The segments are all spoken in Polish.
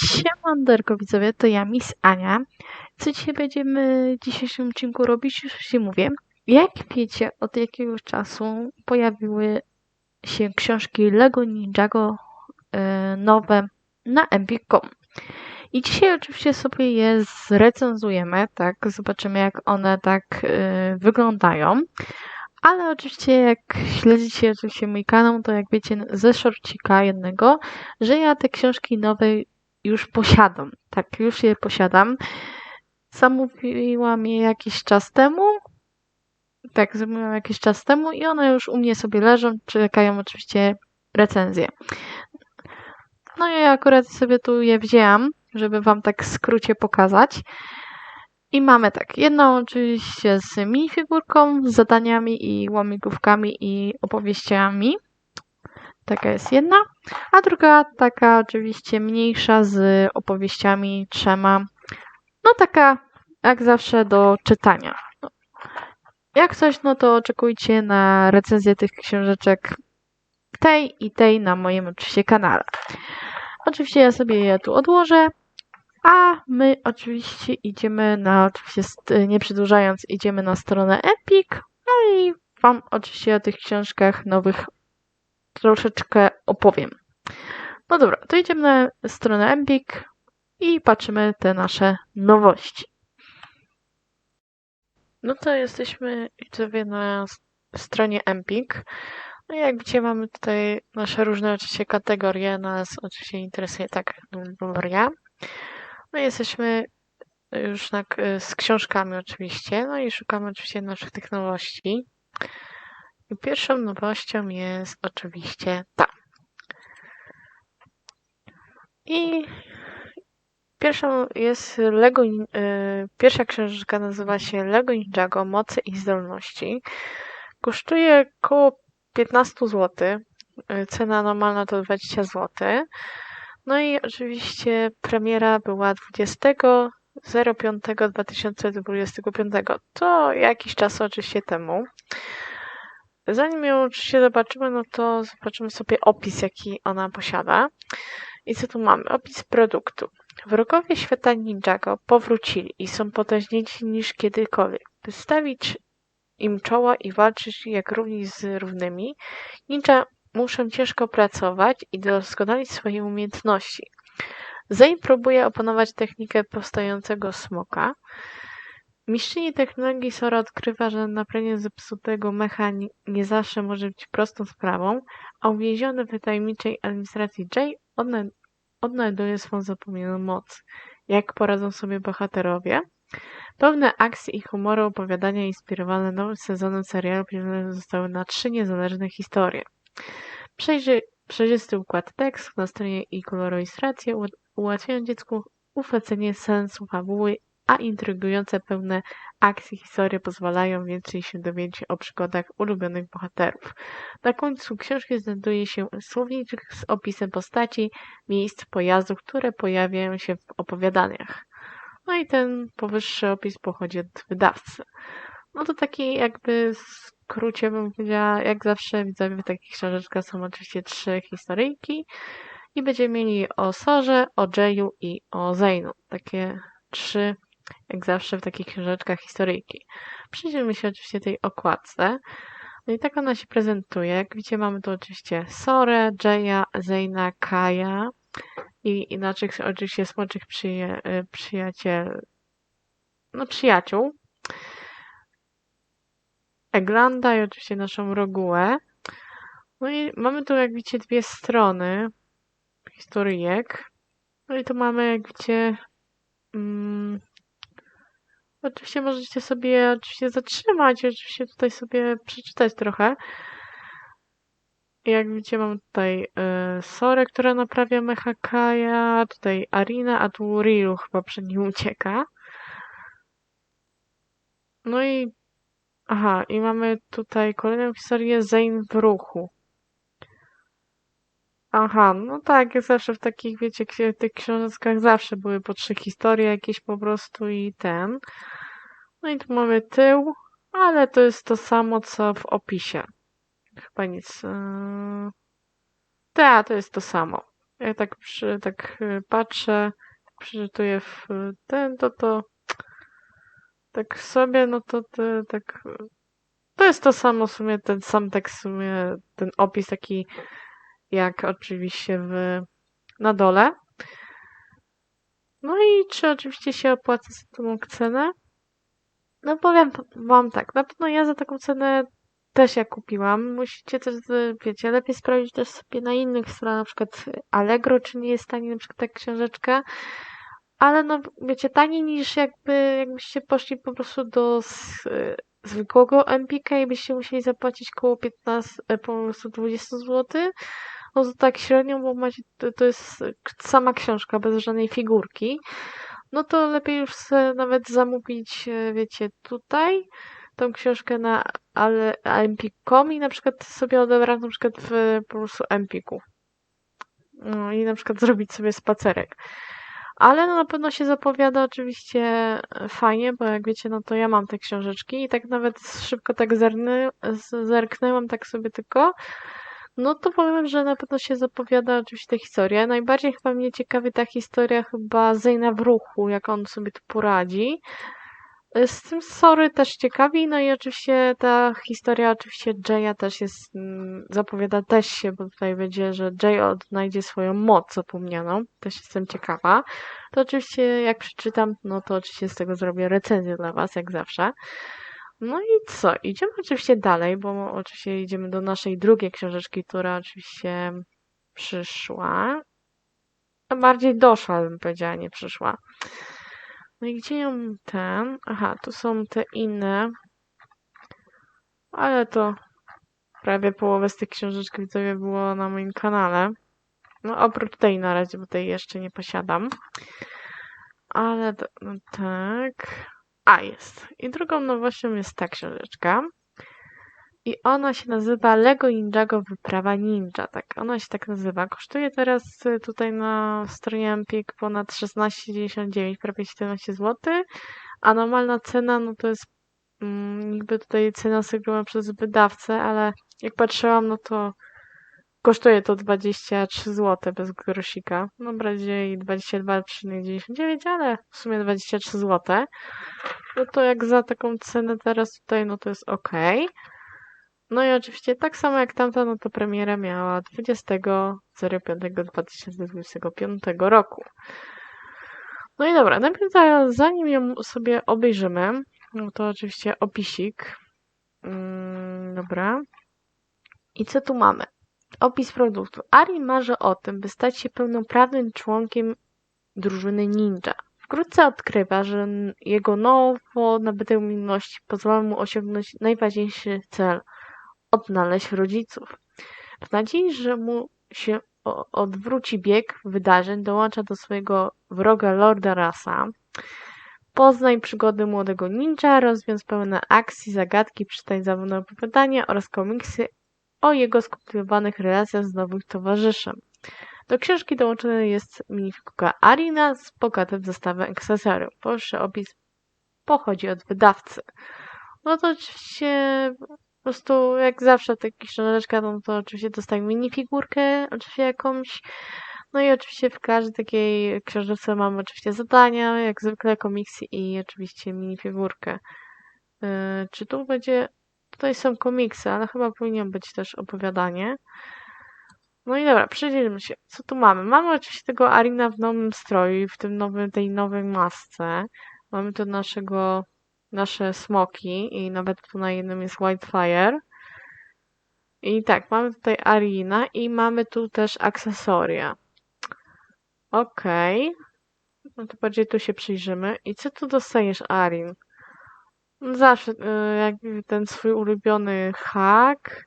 Siemanderko widzowie, to ja, Miss Ania. Co dzisiaj będziemy w dzisiejszym odcinku robić? Już się mówię. Jak wiecie, od jakiegoś czasu pojawiły się książki Lego Ninjago e, nowe na empik.com. I dzisiaj oczywiście sobie je zrecenzujemy, tak? Zobaczymy jak one tak e, wyglądają. Ale oczywiście jak śledzicie oczywiście mój kanał, to jak wiecie ze szorcika jednego, że ja te książki nowe już posiadam. Tak, już je posiadam. Zamówiłam je jakiś czas temu. Tak, zamówiłam jakiś czas temu i one już u mnie sobie leżą, czekają oczywiście recenzję. No i akurat sobie tu je wzięłam, żeby wam tak skrócie pokazać. I mamy tak, jedną oczywiście z minifigurką, z zadaniami i łamigłówkami i opowieściami. Taka jest jedna. A druga taka oczywiście mniejsza z opowieściami trzema. No taka jak zawsze do czytania. No. Jak coś, no to oczekujcie na recenzję tych książeczek tej i tej na moim oczywiście kanale. Oczywiście ja sobie je tu odłożę, a my oczywiście idziemy na, oczywiście nie przedłużając, idziemy na stronę Epic, no i Wam oczywiście o tych książkach nowych troszeczkę opowiem. No dobra, to idziemy na stronę Empik i patrzymy te nasze nowości. No to jesteśmy widzowie na stronie Empik. No jak widzicie mamy tutaj nasze różne oczywiście kategorie. Nas oczywiście interesuje tak numeria. No i jesteśmy już na, z książkami oczywiście. No i szukamy oczywiście naszych tych nowości. I pierwszą nowością jest oczywiście ta. I pierwszą jest Lego, yy, pierwsza książka nazywa się Lego Ninjago Moce i Zdolności. Kosztuje około 15 zł. Cena normalna to 20 zł. No i oczywiście premiera była 20.05.2025. To jakiś czas oczywiście temu. Zanim ją oczywiście zobaczymy, no to zobaczymy sobie opis, jaki ona posiada. I co tu mamy? Opis produktu. Wrogowie świata Ninjago powrócili i są potężniejsi niż kiedykolwiek. By stawić im czoła i walczyć jak równi z równymi, ninja muszą ciężko pracować i doskonalić swoje umiejętności. Zanim próbuje opanować technikę powstającego smoka, Mistrzyni technologii Sora odkrywa, że naprawienie zepsutego mecha nie zawsze może być prostą sprawą, a uwięziony w tajemniczej administracji Jay odnajduje swą zapomnianą moc. Jak poradzą sobie bohaterowie? Pełne akcji i humoru opowiadania inspirowane nowym sezonem serialu podzielone zostały na trzy niezależne historie. Przejrzy, przejrzysty układ tekstu na stronie i koloroilustracje ułatwiają dziecku ufacenie sensu fabuły a intrygujące, pełne akcji historie pozwalają więcej się dowiedzieć o przygodach ulubionych bohaterów. Na końcu książki znajduje się słowniczek z opisem postaci, miejsc, pojazdów, które pojawiają się w opowiadaniach. No i ten powyższy opis pochodzi od wydawcy. No to taki jakby skrócie bym powiedziała, jak zawsze widzowie w takich książeczkach są oczywiście trzy historyjki i będziemy mieli o Sorze, o Jayu i o Zainu. Takie trzy jak zawsze w takich książeczkach historyjki. Przyjrzyjmy się oczywiście tej okładce. No i tak ona się prezentuje. Jak widzicie, mamy tu oczywiście Sorę, Jaya, Zeyna, Kaja i inaczej oczywiście smoczych przyja y, przyjaciel, no przyjaciół. Eglanda i oczywiście naszą Rogułę. No i mamy tu, jak widzicie, dwie strony historyjek. No i tu mamy, jak widzicie, mm, Oczywiście możecie sobie oczywiście zatrzymać, oczywiście tutaj sobie przeczytać trochę. Jak widzicie, mam tutaj y, Sorę, która naprawia Mechakaja, tutaj Arina, a tu Ryu chyba przed nim ucieka. No i aha, i mamy tutaj kolejną historię Zane w ruchu. Aha, no tak, jak zawsze w takich, wiecie, w tych książeczkach zawsze były po trzy historie jakieś po prostu i ten. No i tu mamy tył, ale to jest to samo, co w opisie. Chyba nic. Yy... Tak, to jest to samo. Ja tak, przy, tak y, patrzę, przeczytuję w ten, to to tak sobie, no to, tak to jest to samo w sumie, ten sam tekst w sumie, ten opis taki jak oczywiście w, na dole. No i czy oczywiście się opłaca za tą cenę? No powiem wam tak, na pewno ja za taką cenę też ja kupiłam. Musicie też, wiecie, lepiej sprawdzić też sobie na innych stronach, na przykład Allegro, czy nie jest taniej na przykład ta książeczka. Ale no, wiecie, taniej niż jakby, jakbyście poszli po prostu do zwykłego Empika i byście musieli zapłacić koło 15, e, po prostu 20 zł. No to tak średnio, bo macie, to jest sama książka bez żadnej figurki. No to lepiej już nawet zamówić, e, wiecie, tutaj tą książkę na Empik.com i na przykład sobie odebrać na przykład w po prostu Empiku. No i na przykład zrobić sobie spacerek. Ale no na pewno się zapowiada oczywiście e, fajnie, bo jak wiecie, no to ja mam te książeczki i tak nawet szybko tak zerny, zerknęłam tak sobie tylko. No to powiem, że na pewno się zapowiada oczywiście ta historia. Najbardziej chyba mnie ciekawi ta historia chyba Zejna w ruchu, jak on sobie tu poradzi. Z tym Sory też ciekawi, no i oczywiście ta historia oczywiście Jaya też jest, mm, zapowiada też się, bo tutaj będzie, że Jay odnajdzie swoją moc zapomnianą, też jestem ciekawa. To oczywiście jak przeczytam, no to oczywiście z tego zrobię recenzję dla Was, jak zawsze. No i co? Idziemy oczywiście dalej, bo oczywiście idziemy do naszej drugiej książeczki, która oczywiście przyszła. A bardziej doszła, bym powiedziała, nie przyszła. No i gdzie ją ten? Aha, tu są te inne. Ale to prawie połowę z tych książeczek widzowie było na moim kanale. No oprócz tej na razie, bo tej jeszcze nie posiadam. Ale no tak. A, jest. I drugą nowością jest ta książeczka. I ona się nazywa Lego Ninjago Wyprawa Ninja. Tak, ona się tak nazywa. Kosztuje teraz y, tutaj na stronie Empik ponad 16,99, prawie 17 zł. A normalna cena, no to jest mm, niby tutaj cena sygnowana przez wydawcę, ale jak patrzyłam, no to kosztuje to 23 zł bez grosika. No bardziej 22,99, ale w sumie 23 zł. No to jak za taką cenę teraz tutaj, no to jest ok. No i oczywiście tak samo jak tamta, no to premiera miała 20.05.2025 roku. No i dobra, najpierw zanim ją sobie obejrzymy, no to oczywiście opisik. Mm, dobra. I co tu mamy? Opis produktu. Ari marzy o tym, by stać się pełnoprawnym członkiem drużyny ninja. Wkrótce odkrywa, że jego nowo nabyte umiejętności pozwolą mu osiągnąć najważniejszy cel – odnaleźć rodziców. W nadziei, że mu się odwróci bieg wydarzeń, dołącza do swojego wroga Lorda Rasa. Poznaj przygody młodego ninja, rozwiąz pełne akcji, zagadki, czytaj zawodne opowiadania oraz komiksy o jego skomplikowanych relacjach z nowym towarzyszem. Do książki dołączona jest minifigurka Arina z bogatym zestawem akcesoriów. Powyższy opis pochodzi od wydawcy. No to oczywiście po prostu jak zawsze taki książeczka, no to oczywiście dostaję minifigurkę, oczywiście jakąś. No i oczywiście w każdej takiej książce mamy oczywiście zadania, jak zwykle komiksy i oczywiście minifigurkę. Yy, czy tu będzie... Tutaj są komiksy, ale chyba powinien być też opowiadanie. No i dobra, przyjrzyjmy się. Co tu mamy? Mamy oczywiście tego Arina w nowym stroju, w tym nowym, tej nowej masce. Mamy tu naszego nasze smoki i nawet tu na jednym jest Whitefire. I tak, mamy tutaj Arina i mamy tu też akcesoria. Okej. Okay. No to bardziej tu się przyjrzymy. I co tu dostajesz, Arin? Zawsze, y, jak ten swój ulubiony hak.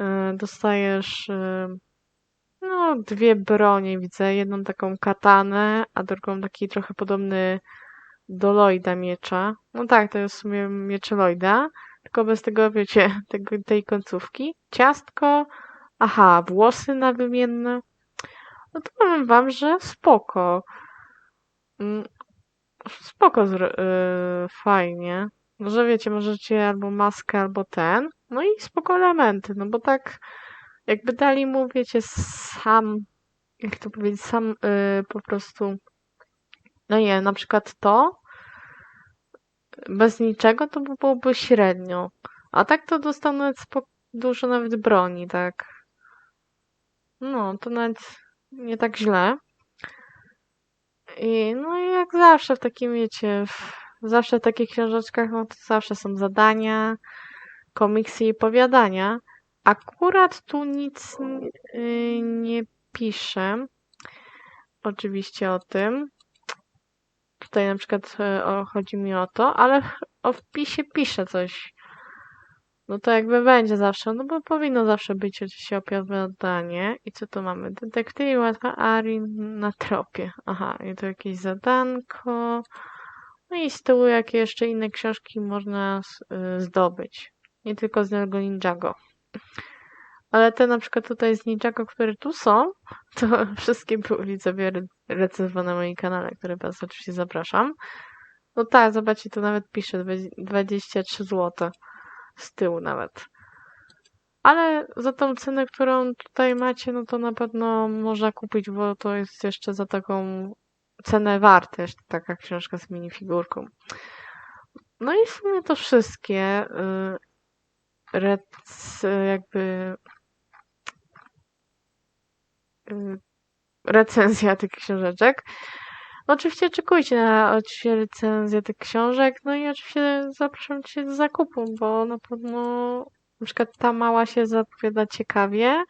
Y, dostajesz y, no, dwie bronie, widzę. Jedną taką katanę, a drugą taki trochę podobny do Lloyda miecza. No tak, to jest w sumie miecz Lloyda, tylko bez tego, wiecie, tego, tej końcówki. Ciastko, aha, włosy na wymienne. No to powiem wam, że spoko. Mm, spoko, yy, fajnie. No, że wiecie, możecie albo maskę, albo ten. No i spoko elementy, no bo tak jakby dali mu, wiecie, sam jak to powiedzieć, sam y, po prostu, no nie, na przykład to, bez niczego to by byłoby średnio. A tak to dostanę nawet dużo nawet broni, tak. No, to nawet nie tak źle. I no i jak zawsze w takim, wiecie, w, zawsze w takich książeczkach, no to zawsze są zadania, komiksy i opowiadania. Akurat tu nic n- y, nie piszę. Oczywiście o tym. Tutaj na przykład e, o, chodzi mi o to, ale o wpisie pisze coś. No to jakby będzie zawsze, no bo powinno zawsze być oczywiście opowiadanie. I co tu mamy? Detektyw łatwa Ari na tropie. Aha, i to jakieś zadanko. No i z tyłu jakie jeszcze inne książki można y, zdobyć. Nie tylko z Nergo Ninjago. Ale te na przykład tutaj z Ninjago, które tu są, to wszystkie były widzowie re- recenzowane na moim kanale, które Was oczywiście zapraszam. No tak, zobaczcie, tu nawet pisze dwa- 23 zł z tyłu nawet. Ale za tą cenę, którą tutaj macie, no to na pewno można kupić, bo to jest jeszcze za taką cenę jeszcze taka książka z minifigurką. No i w sumie to wszystkie y, rec, jakby y, recenzja tych książeczek. Oczywiście oczekujcie na oczywiście recenzję tych książek, no i oczywiście zapraszam Cię do zakupu, bo na pewno na przykład ta mała się zapowiada ciekawie,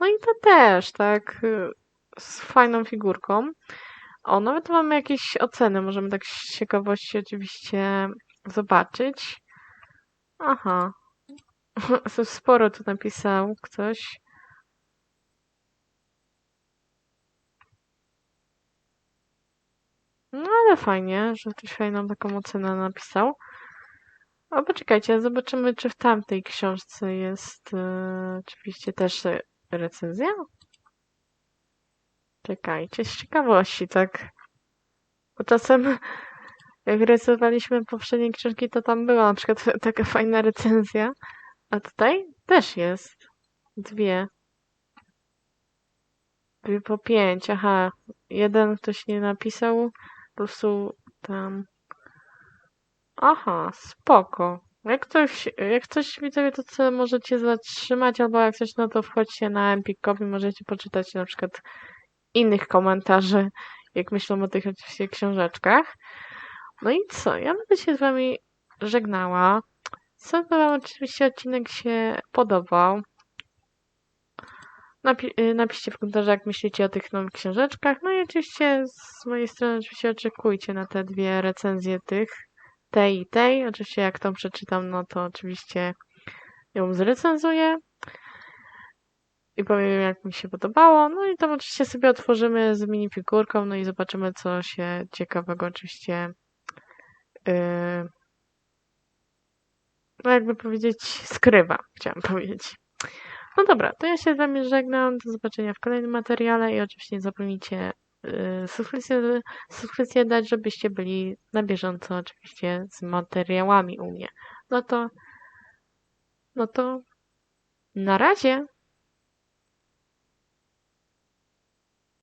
no i to też, tak, y, z fajną figurką. O, nawet mamy jakieś oceny, możemy tak z ciekawości oczywiście zobaczyć. Aha, sporo tu napisał ktoś. No ale fajnie, że ktoś fajną taką ocenę napisał. A poczekajcie, zobaczymy, czy w tamtej książce jest e, oczywiście też recenzja. Czekajcie, z ciekawości, tak. Bo czasem jak recenzowaliśmy poprzednie książki, to tam była na przykład taka fajna recenzja. A tutaj też jest. Dwie. Po pięć, aha. Jeden ktoś nie napisał, po prostu tam. Aha, spoko. Jak ktoś, jak coś widzę, to co możecie zatrzymać, albo jak coś, no to wchodźcie na Empikowi, możecie poczytać na przykład innych komentarzy, jak myślą o tych oczywiście książeczkach. No i co? Ja będę się z wami żegnała. Co wam oczywiście odcinek się podobał. Napi y, napiszcie w komentarzach, jak myślicie o tych nowych książeczkach. No i oczywiście z mojej strony oczywiście oczekujcie na te dwie recenzje tych, tej i tej. Oczywiście jak tą przeczytam, no to oczywiście ją zrecenzuję i powiem jak mi się podobało. No i tam oczywiście sobie otworzymy z minifigurką, no i zobaczymy co się ciekawego oczywiście yy, no jakby powiedzieć skrywa, chciałam powiedzieć. No dobra, to ja się z wami żegnam. Do zobaczenia w kolejnym materiale i oczywiście nie zapomnijcie yy, subskrypcję dać, żebyście byli na bieżąco oczywiście z materiałami u mnie. No to, no to na razie.